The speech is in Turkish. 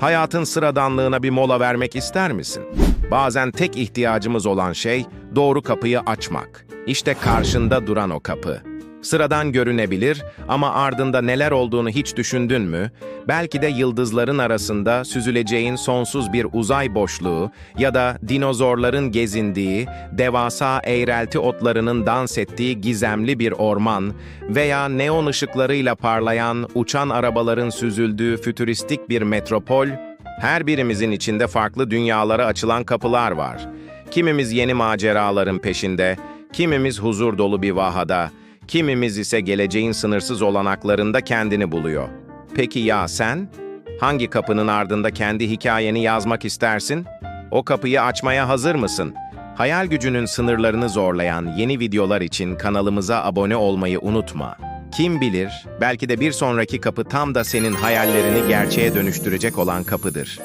Hayatın sıradanlığına bir mola vermek ister misin? Bazen tek ihtiyacımız olan şey doğru kapıyı açmak. İşte karşında duran o kapı. Sıradan görünebilir ama ardında neler olduğunu hiç düşündün mü? Belki de yıldızların arasında süzüleceğin sonsuz bir uzay boşluğu ya da dinozorların gezindiği, devasa eğrelti otlarının dans ettiği gizemli bir orman veya neon ışıklarıyla parlayan uçan arabaların süzüldüğü fütüristik bir metropol, her birimizin içinde farklı dünyalara açılan kapılar var. Kimimiz yeni maceraların peşinde, kimimiz huzur dolu bir vahada, kimimiz ise geleceğin sınırsız olanaklarında kendini buluyor. Peki ya sen? Hangi kapının ardında kendi hikayeni yazmak istersin? O kapıyı açmaya hazır mısın? Hayal gücünün sınırlarını zorlayan yeni videolar için kanalımıza abone olmayı unutma. Kim bilir, belki de bir sonraki kapı tam da senin hayallerini gerçeğe dönüştürecek olan kapıdır.